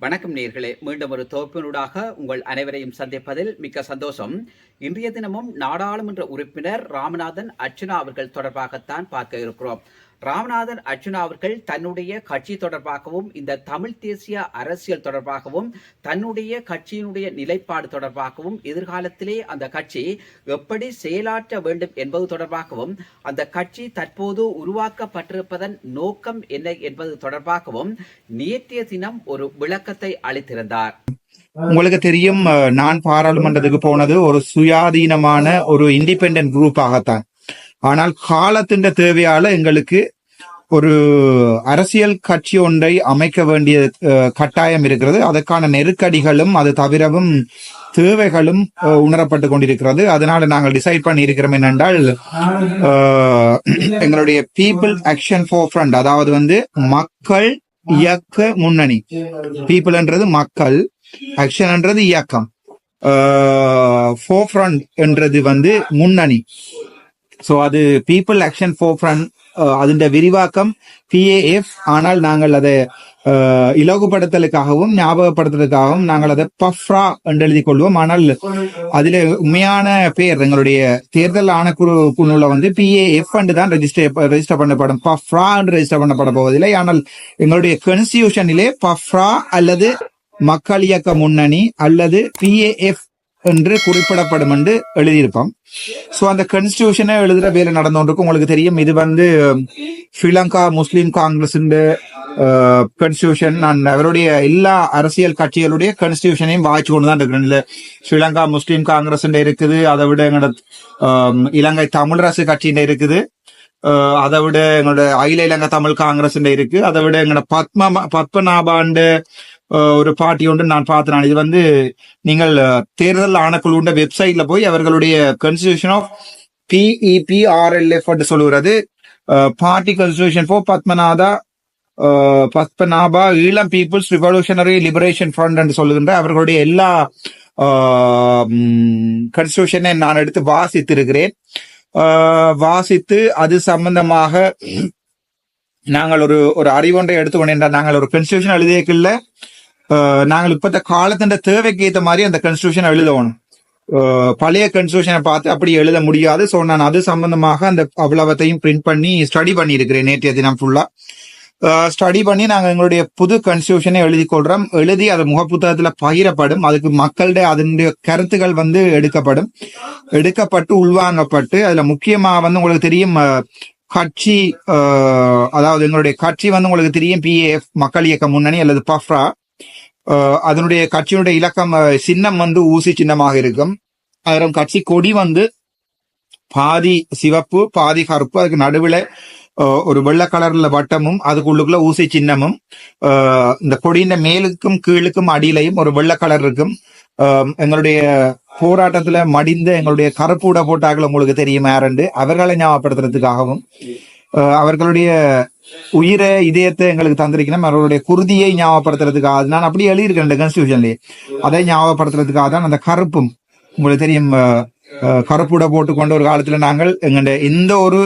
வணக்கம் நேர்களே. மீண்டும் ஒரு தொகுப்பினூடாக உங்கள் அனைவரையும் சந்திப்பதில் மிக்க சந்தோஷம். இன்றைய தினமும் நாடாளுமன்ற உறுப்பினர் ராமநாதன் அர்ச்சுனா அவர்கள் தொடர்பாகத்தான் பார்க்க இருக்கிறோம். ராமநாதன் அர்ஜுனா அவர்கள் தன்னுடைய கட்சி தொடர்பாகவும் இந்த தமிழ் தேசிய அரசியல் தொடர்பாகவும் தன்னுடைய கட்சியினுடைய நிலைப்பாடு தொடர்பாகவும் எதிர்காலத்திலே அந்த கட்சி எப்படி செயலாற்ற வேண்டும் என்பது தொடர்பாகவும் அந்த கட்சி தற்போது உருவாக்கப்பட்டிருப்பதன் நோக்கம் என்ன என்பது தொடர்பாகவும் நேற்றைய தினம் ஒரு விளக்கத்தை அளித்திருந்தார். உங்களுக்கு தெரியும் நான் பாராளுமன்றத்துக்கு போனது ஒரு சுயாதீனமான ஒரு இண்டிபெண்டன்ட் குரூப்பாகத்தான் ஆனால் காலத்தின் தேவையால எங்களுக்கு ஒரு அரசியல் கட்சி ஒன்றை அமைக்க வேண்டிய கட்டாயம் இருக்கிறது. அதற்கான நெருக்கடிகளும் அது தவிரவும் தேவைகளும் உணரப்பட்டு கொண்டிருக்கிறது. அதனால நாங்கள் டிசைட் பண்ணி இருக்கிறோம் என்னென்றால் எங்களுடைய பீப்புள் ஆக்ஷன் ஃபோர் ஃப்ரண்ட் அதாவது வந்து மக்கள் இயக்க முன்னணி. பீப்புள்ன்றது மக்கள் ஆக்ஷன்ன்றது இயக்கம். ஃபோர் ஃப்ரண்ட் என்றது வந்து முன்னணி. ஸோ அது பீப்புள் ஆக்ஷன் ஃபோர் ஃப்ரண்ட் அதிண்ட விரிவாக்கம் பிஏஎஃப் ஆனால் நாங்கள் அதை uh, இலகுபடுத்தலுக்காகவும் ஞாபகப்படுத்துறதுக்காகவும் நாங்கள் அதை பஃப்ரா என்று எழுதி கொள்வோம். ஆனால் அதில் உண்மையான பேர் எங்களுடைய தேர்தல் ஆணைக்குழு வந்து பிஏஎஃப் தான் ரெஜிஸ்டர் ரெஜிஸ்டர் பண்ணப்படும். பஃப்ரா என்று ரெஜிஸ்டர் பண்ணப்பட போவதில்லை. ஆனால் எங்களுடைய கன்ஸ்டியூஷனிலே பஃப்ரா அல்லது மக்கள் இயக்க முன்னணி அல்லது பிஏஎஃப் என்று குறிப்பிடப்படும் என்று எழுதியிருப்போம். சோ அந்த கன்ஸ்டியூஷனை எழுதுற வேலை நடந்தோன்றிருக்கும் உங்களுக்கு தெரியும். இது வந்து ஸ்ரீலங்கா முஸ்லீம் காங்கிரஸ் கன்ஸ்டியூஷன் நான் அவருடைய எல்லா அரசியல் கட்சிகளுடைய கன்ஸ்டியூஷனையும் வாய்ச்சி கொண்டு தான் இருக்கிறேன் ஸ்ரீலங்கா முஸ்லீம் காங்கிரஸ் இருக்குது. அதை விட எங்களோட இலங்கை தமிழரசு கட்சியின் இருக்குது. அதை விட எங்களோட அகில இலங்கை தமிழ் காங்கிரஸ் இருக்கு. அதை விட எங்களோட பத்ம பத்மநாபாண்டு ஒரு பார்ட்டி ஒன்று நான் பார்த்தேன் இது வந்து நீங்கள் தேர்தல் தேர்தல் ஆணைக்குழுண்ட வெப்சைட்ல போய் அவர்களுடைய கன்ஸ்டியூஷன் ஆஃப் பிஇபிஆர்எல்எஃப் என்று சொல்லுகிறது. Party constitution for Padmanatha Padmanabha Eelam people's revolutionary liberation front என்று சொல்லுகின்ற அவர்களுடைய எல்லா கன்ஸ்டியூஷனை நான் எடுத்து வாசித்திருக்கிறேன். இருக்கிறேன் வாசித்து அது சம்பந்தமாக நாங்கள் ஒரு ஒரு அறிவொன்றை எடுத்துக்கொண்டேன் நாங்கள் ஒரு கன்ஸ்டியூஷன் எழுதியக்குள்ள நாங்கள் இப்பத்த காலத்தின் தேவைக்கு ஏற்ற மாதிரி அந்த கான்ஸ்டியூஷன் எழுதணும் பழைய கன்ஸ்டியூஷனை பார்த்து அப்படி எழுத முடியாது ஸோ நான் அது சம்பந்தமாக அந்த அவ்வளவத்தையும் பிரிண்ட் பண்ணி ஸ்டடி பண்ணியிருக்கிறேன் நேற்றைய தினம் ஃபுல்லா ஸ்டடி பண்ணி நாங்கள் எங்களுடைய புது கன்ஸ்டியூஷனை எழுதி கொள்றோம் எழுதி அது முகப்புத்தகத்தில் பகிரப்படும் அதுக்கு மக்களுடைய அதனுடைய கருத்துக்கள் வந்து எடுக்கப்படும் எடுக்கப்பட்டு உள்வாங்கப்பட்டு அதில் முக்கியமாக வந்து உங்களுக்கு தெரியும் கட்சி அதாவது எங்களுடைய கட்சி வந்து உங்களுக்கு தெரியும் பிஏஎஃப் மக்கள் இயக்க முன்னணி அல்லது பஃப்ரா அதனுடைய கட்சியினுடைய இலக்கம் சின்னம் வந்து ஊசி சின்னமாக இருக்கும். அதில் கட்சி கொடி வந்து பாதி சிவப்பு பாதி கருப்பு அதுக்கு நடுவில் ஒரு வெள்ளை கலர்ல வட்டமும் அதுக்குள்ளுக்குள்ள ஊசி சின்னமும் இந்த கொடியின் மேலுக்கும் கீழுக்கும் அடியிலையும் ஒரு வெள்ளை கலர் இருக்கும். எங்களுடைய போராட்டத்துல மடிந்த எங்களுடைய கருப்பு உட போட்டாக்கள் உங்களுக்கு தெரியும் யாருண்டு அவர்களை ஞாபகப்படுத்துறதுக்காகவும். அவர்களுடைய உயிரை இதயத்தை எங்களுக்கு தந்திருக்கணும் அவர்களுடைய குருதியை ஞாபகப்படுத்துறதுக்காக நான் அப்படியே எழுதியிருக்கேன் இந்த கான்ஸ்டியூஷன்லயே அதை ஞாபகப்படுத்துறதுக்காக தான் அந்த கருப்பும் உங்களுக்கு தெரியும் அஹ், அஹ், கருப்புட போட்டுக்கொண்ட ஒரு காலத்துல நாங்கள் எங்களுடைய எந்த ஒரு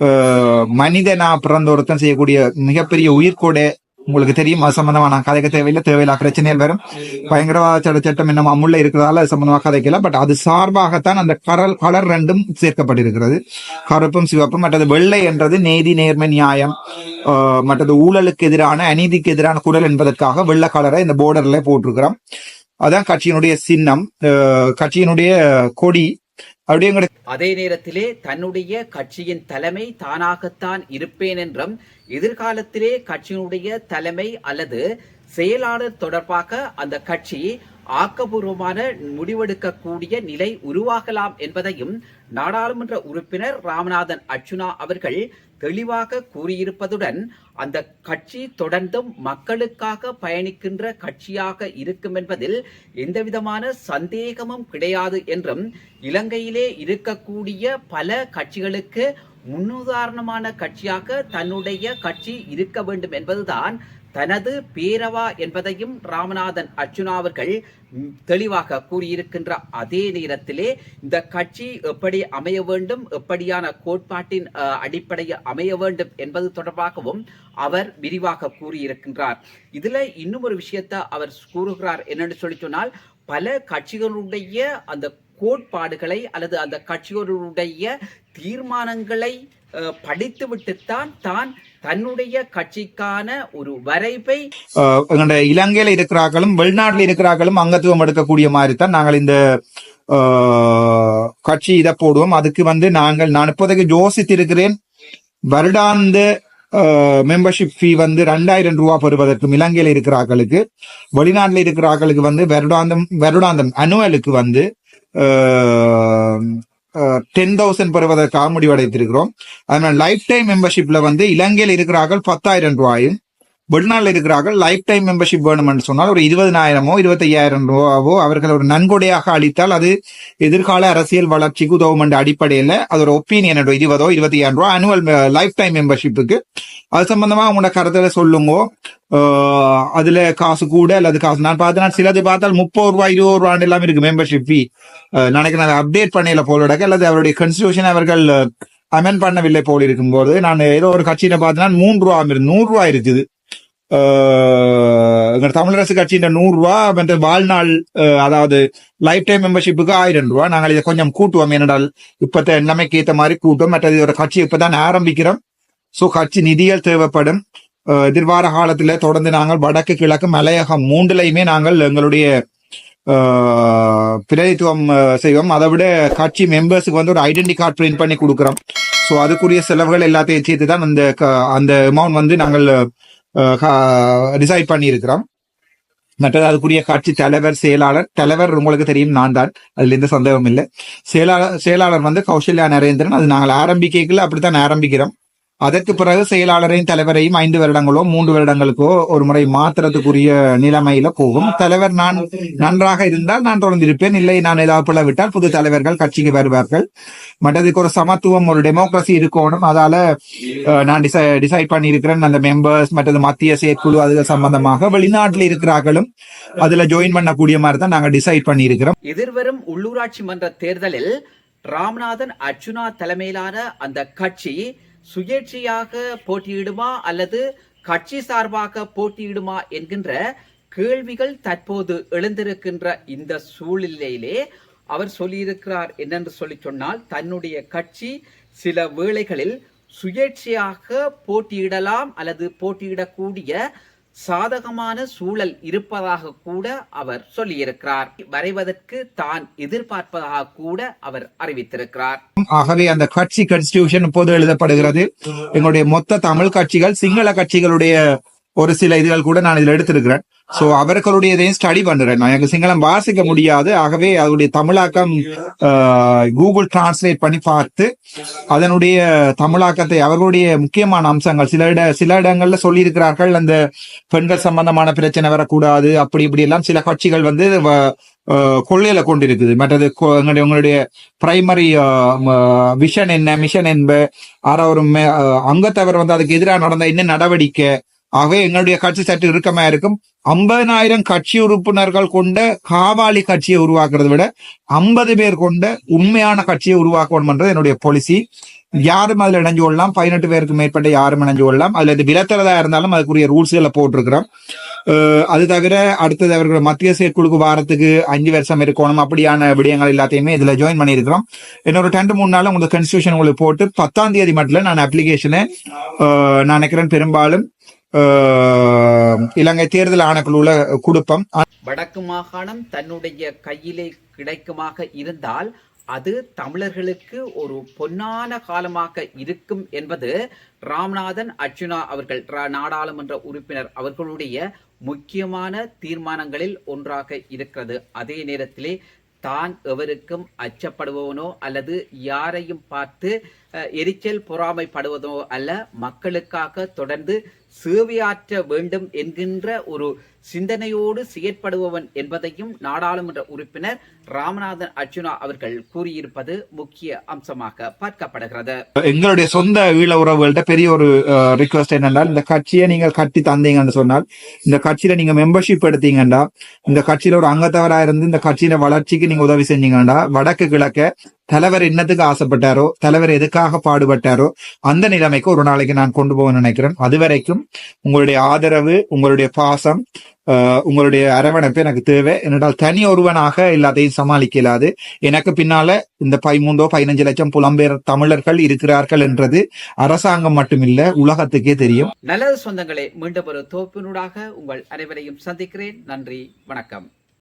மனித மனிதனா பிறந்த ஒருத்தன் செய்யக்கூடிய மிகப்பெரிய உயிர்கோடை உங்களுக்கு தெரியும் அது சம்பந்தமா நான் கதைக்க தேவையில்லை தேவையில்லா பிரச்சனைகள் வரும். பயங்கரவாத சட்ட சட்டம் இன்னும் அமுல்ல இருக்கிறதால அது சம்பந்தமாக கதைக்கல பட் அது சார்பாகத்தான் அந்த கரல் கலர் ரெண்டும் சேர்க்கப்பட்டிருக்கிறது. கருப்பும் சிவப்பும் மற்றது வெள்ளை என்றது நீதி நேர்மை நியாயம். மற்றது ஊழலுக்கு எதிரான அநீதிக்கு எதிரான குரல் என்பதற்காக வெள்ளை கலரை இந்த போர்டர்ல போட்டிருக்கிறோம். அதான் கட்சியினுடைய சின்னம். கட்சியினுடைய கொடி அப்படிங்கிற அதே நேரத்திலே தன்னுடைய கட்சியின் தலைமை தானாகத்தான் இருப்பேன் என்றும் எதிர்காலத்திலே கட்சியினுடைய தலைமை அல்லது செயலாளர் தொடர்பாக அந்த கட்சி ஆக்கபூர்வமான முடிவெடுக்கக்கூடிய நிலை உருவாகலாம் என்பதையும் நாடாளுமன்ற உறுப்பினர் ராமநாதன் அர்ச்சுனா அவர்கள் தெளிவாக கூறியிருப்பதுடன் அந்த கட்சி தொடர்ந்தும் மக்களுக்காக பயணிக்கின்ற கட்சியாக இருக்கும் என்பதில் எந்தவிதமான சந்தேகமும் கிடையாது என்றும் இலங்கையிலே இருக்கக்கூடிய பல கட்சிகளுக்கு முன்னுதாரணமான கட்சியாக தன்னுடைய கட்சி இருக்க வேண்டும் என்பதுதான் தனது பேரவா என்பதையும் ராமநாதன் அர்ச்சுனா அவர்கள் தெளிவாக கூறியிருக்கின்ற அதே நேரத்திலே இந்த கட்சி எப்படி அமைய வேண்டும் எப்படியான கோட்பாட்டின் அடிப்படையில் அமைய வேண்டும் என்பது தொடர்பாகவும் அவர் விரிவாக கூறியிருக்கின்றார். இதுல இன்னும் ஒரு விஷயத்தை அவர் கூறுகிறார். என்னன்னு சொல்லி சொன்னால் பல கட்சிகளுடைய அந்த கோட்பாடுகளை அல்லது அந்த கட்சிகளுடைய தீர்மானங்களை படித்துவிட்டுத்தான் தான் தன்னுடைய கட்சிக்கான ஒரு வரைவை எங்களுடைய இலங்கையில இருக்கிறார்களும் வெளிநாட்டில் இருக்கிறார்களும் அங்கத்துவம் எடுக்கக்கூடிய மாதிரி தான் நாங்கள் இந்த கட்சி இதை போடுவோம். அதுக்கு வந்து நாங்கள் நான் இப்போதைக்கு யோசித்திருக்கிறேன் வருடாந்த மெம்பர்ஷிப் ஃபீ வந்து ரெண்டாயிரம் ரூபா பெறுவதற்கும் இலங்கையில் இருக்கிறார்களுக்கு வெளிநாட்டில் இருக்கிறார்களுக்கு வந்து வருடாந்தம் வருடாந்தம் அனுவலுக்கு வந்து டென் தௌசண்ட் பெறுவதற்காக முடிவடைத்திருக்கிறோம் அதனால் லைஃப் டைம் மெம்பர்ஷிப்ல வந்து இலங்கையில் இருக்கிறார்கள் பத்தாயிரம் ரூபாயும் வெளிநாட்டில் இருக்கிறார்கள் லைஃப் டைம் மெம்பர்ஷிப் வேணும்னு சொன்னால் ஒரு இருபதனாயிரமோ இருபத்தையாயிரம் ரூபாவோ அவர்கள் ஒரு நன்கொடையாக அளித்தால் அது எதிர்கால அரசியல் வளர்ச்சிக்கு உதவும் என்ற அடிப்படையில் அது ஒரு ஒப்பீனியன் இருபதோ இருபத்தையாயிரம் ரூபா அனுவல் லைஃப் டைம் மெம்பர்ஷிப்புக்கு அது சம்பந்தமா உங்களோட கருத்துல சொல்லுங்க. அதுல காசு கூட அல்லது காசு நான் பார்த்தேன் சிலது பார்த்தால் முப்பது ரூபாய் இருபது ரூபாய் எல்லாம் இருக்கு மெம்பர்ஷிப் ஃபீ நினைக்கிறேன் அப்டேட் பண்ணல போல அல்லது அவருடைய கன்ஸ்டியூஷன் அவர்கள் அமெண்ட் பண்ணவில்லை போல் இருக்கும்போது நான் ஏதோ ஒரு கட்சியில பார்த்தேன்னா மூன்று ரூபா நூறு ரூபாய் இருக்குது. எங்கள் தமிழரசு கட்சியின் நூறுரூவா மற்ற வாழ்நாள் அதாவது லைஃப் டைம் மெம்பர்ஷிப்புக்கு ஆயிரம் ரூபாய் நாங்கள் இதை கொஞ்சம் கூட்டுவோம். ஏனென்றால் இப்பத்த நிலைமைக்கு ஏற்ற மாதிரி கூட்டம் மற்றது ஒரு கட்சி இப்பதான் ஆரம்பிக்கிறோம். ஸோ கட்சி நிதிகள் தேவைப்படும். எதிர்வார காலத்துல தொடர்ந்து நாங்கள் வடக்கு கிழக்கு மலையகம் மூன்றுலையுமே நாங்கள் எங்களுடைய பிரதித்துவம் செய்வோம். அதை விட கட்சி மெம்பர்ஸுக்கு வந்து ஒரு ஐடென்டி கார்டு பிரிண்ட் பண்ணி கொடுக்குறோம். ஸோ அதுக்குரிய செலவுகள் எல்லாத்தையும் சேர்த்து தான் அந்த க- அந்த அமௌண்ட் வந்து நாங்கள் டிசைட் பண்ணியிருக்கிறோம். மற்றது அதுக்குரிய கட்சி தலைவர் செயலாளர் தலைவர் உங்களுக்கு தெரியும் நான் தான். அதுல எந்த சந்தேகமும் இல்லை. செயலாளர் செயலாளர் வந்து கௌசல்யா நரேந்திரன். அது நாங்கள் ஆரம்பிக்கல அப்படித்தான் ஆரம்பிக்கிறோம். அதற்கு பிறகு செயலாளரையும் தலைவரையும் ஐந்து வருடங்களோ மூன்று வருடங்களுக்கோ ஒரு முறை மாத்திரத்துக்குரிய நிலைமையில போகும். தலைவர் நான் நன்றாக இருந்தால் நான் தொடர்ந்து இருப்பேன் இல்லை நான் ஏதாவது பிளவிட்டால் விட்டால் புது தலைவர்கள் கட்சிக்கு வருவார்கள். மற்றதுக்கு ஒரு சமத்துவம் ஒரு டெமோக்ரஸி இருக்கணும். அதால நான் டிசை டிசைட் பண்ணியிருக்கிறேன். அந்த மெம்பர்ஸ் மற்றது மத்திய செயற்குழு அது சம்பந்தமாக வெளிநாட்டில் இருக்கிறார்களும் அதுல ஜாயின் பண்ணக்கூடிய மாதிரி தான் நாங்க டிசைட் பண்ணியிருக்கிறோம். எதிர்வரும் உள்ளூராட்சி மன்ற தேர்தலில் ராம்நாதன் அர்ஜுனா தலைமையிலான அந்த கட்சி சுயேட்சையாக போட்டியிடுமா அல்லது கட்சி சார்பாக போட்டியிடுமா என்கின்ற கேள்விகள் தற்போது எழுந்திருக்கின்ற இந்த சூழ்நிலையிலே அவர் சொல்லியிருக்கிறார் என்னென்று சொல்லி சொன்னால் தன்னுடைய கட்சி சில வேளைகளில் சுயேட்சையாக போட்டியிடலாம் அல்லது போட்டியிடக்கூடிய சாதகமான சூழல் இருப்பதாக கூட அவர் சொல்லியிருக்கிறார். வரைவதற்கு தான் எதிர்பார்ப்பதாக கூட அவர் அறிவித்திருக்கிறார். ஆகவே அந்த கட்சி கான்ஸ்டிடியூஷன் இப்போது எழுதப்படுகிறது. எங்களுடைய மொத்த தமிழ் கட்சிகள் சிங்கள கட்சிகளுடைய ஒரு சில இதுகள் கூட நான் இதில் எடுத்திருக்கிறேன். ஸோ அவர்களுடைய இதையும் ஸ்டடி பண்ணுறேன் நான் எனக்கு சிங்களம் வாசிக்க முடியாது. ஆகவே அதனுடைய தமிழாக்கம் கூகுள் டிரான்ஸ்லேட் பண்ணி பார்த்து அதனுடைய தமிழாக்கத்தை அவர்களுடைய முக்கியமான அம்சங்கள் சில இட சில இடங்கள்ல சொல்லியிருக்கிறார்கள். அந்த பெண்கள் சம்பந்தமான பிரச்சனை வரக்கூடாது அப்படி இப்படி எல்லாம் சில கட்சிகள் வந்து வ- கொள்ளையில கொண்டிருக்குது. மற்றது எங்களுடைய உங்களுடைய பிரைமரி விஷன் என்ன மிஷன் என்ப ஆற அங்கத்தவர் வந்து அதுக்கு எதிராக நடந்த என்ன நடவடிக்கை ஆகவே எங்களுடைய கட்சி சற்று இறுக்கமா இருக்கும். ஐம்பதனாயிரம் கட்சி உறுப்பினர்கள் கொண்ட காவாலி கட்சியை உருவாக்குறதை விட ஐம்பது பேர் கொண்ட உண்மையான கட்சியை உருவாக்கணும்ன்றது என்னுடைய பாலிசி யாரும் அதுல இணைஞ்சு கொள்ளலாம். பதினெட்டு பேருக்கு மேற்பட்ட யாரும் இணைஞ்சு கொள்ளலாம். அதுல இது விலத்துறதா இருந்தாலும் அதுக்குரிய ரூல்ஸ்களை போட்டிருக்கிறோம். அது தவிர அடுத்தது அவர்கள் மத்திய செயற்குழுக்கு வாரத்துக்கு அஞ்சு வருஷம் இருக்கணும். அப்படியான விடயங்கள் எல்லாத்தையுமே இதுல ஜாயின் பண்ணியிருக்கிறோம். இன்னொரு ரெண்டு மூணு நாள் உங்களுக்கு கன்ஸ்டியூஷன் உங்களுக்கு போட்டு பத்தாம் தேதி மட்டும் நான் அப்ளிகேஷனை நான் நினைக்கிறேன் பெரும்பாலும் இலங்கை தேர்தல் ஆணைக்குழுல கொடுப்போம். வடக்கு மாகாணம் தன்னுடைய கையிலே கிடைக்குமாக இருந்தால் அது தமிழர்களுக்கு ஒரு பொன்னான காலமாக இருக்கும் என்பது ராம்நாதன் அர்ச்சுனா அவர்கள் நாடாளுமன்ற உறுப்பினர் அவர்களுடைய முக்கியமான தீர்மானங்களில் ஒன்றாக இருக்கிறது. அதே நேரத்திலே தான் எவருக்கும் அச்சப்படுபவனோ அல்லது யாரையும் பார்த்து எரிச்சல் பொறாமைப்படுவதோ அல்ல மக்களுக்காக தொடர்ந்து சேவையாற்ற வேண்டும் என்கின்ற ஒரு சிந்தனையோடு செயற்படுபவன் என்பதையும் நாடாளுமன்ற உறுப்பினர் ராமநாதன் அர்ஜுனா அவர்கள் கூறியிருப்பது முக்கிய அம்சமாக பார்க்கப்படுகிறது. எங்களுடைய சொந்த ஈழ உறவுகள்ட்ட பெரிய ஒரு ரிக்வஸ்ட் என்னென்றால் இந்த கட்சியை நீங்கள் கட்டி தந்தீங்கன்னு சொன்னால் இந்த கட்சியில நீங்க மெம்பர்ஷிப் எடுத்தீங்கன்னா இந்த கட்சியில ஒரு அங்கத்தவராக இருந்து இந்த கட்சியில வளர்ச்சிக்கு நீங்க உதவி செஞ்சீங்கன்னா வடக்கு கிழக்க தலைவர் என்னத்துக்கு ஆசைப்பட்டாரோ தலைவர் எதுக்காக பாடுபட்டாரோ அந்த நிலைமைக்கு ஒரு நாளைக்கு நான் கொண்டு போக நினைக்கிறேன். அது வரைக்கும் உங்களுடைய ஆதரவு உங்களுடைய பாசம் ஆஹ், உங்களுடைய அரவணைப்பு எனக்கு தேவை. என்னடால் தனி ஒருவனாக எல்லாத்தையும் சமாளிக்க இயலாது. எனக்கு பின்னால இந்த பதிமூன்றோ பதினஞ்சு லட்சம் புலம்பெயர் தமிழர்கள் இருக்கிறார்கள் என்றது அரசாங்கம் மட்டுமில்ல உலகத்துக்கே தெரியும். நல்லது சொந்தங்களே மீண்டும் ஒரு தோப்பினூடாக உங்கள் அனைவரையும் சந்திக்கிறேன். நன்றி வணக்கம்.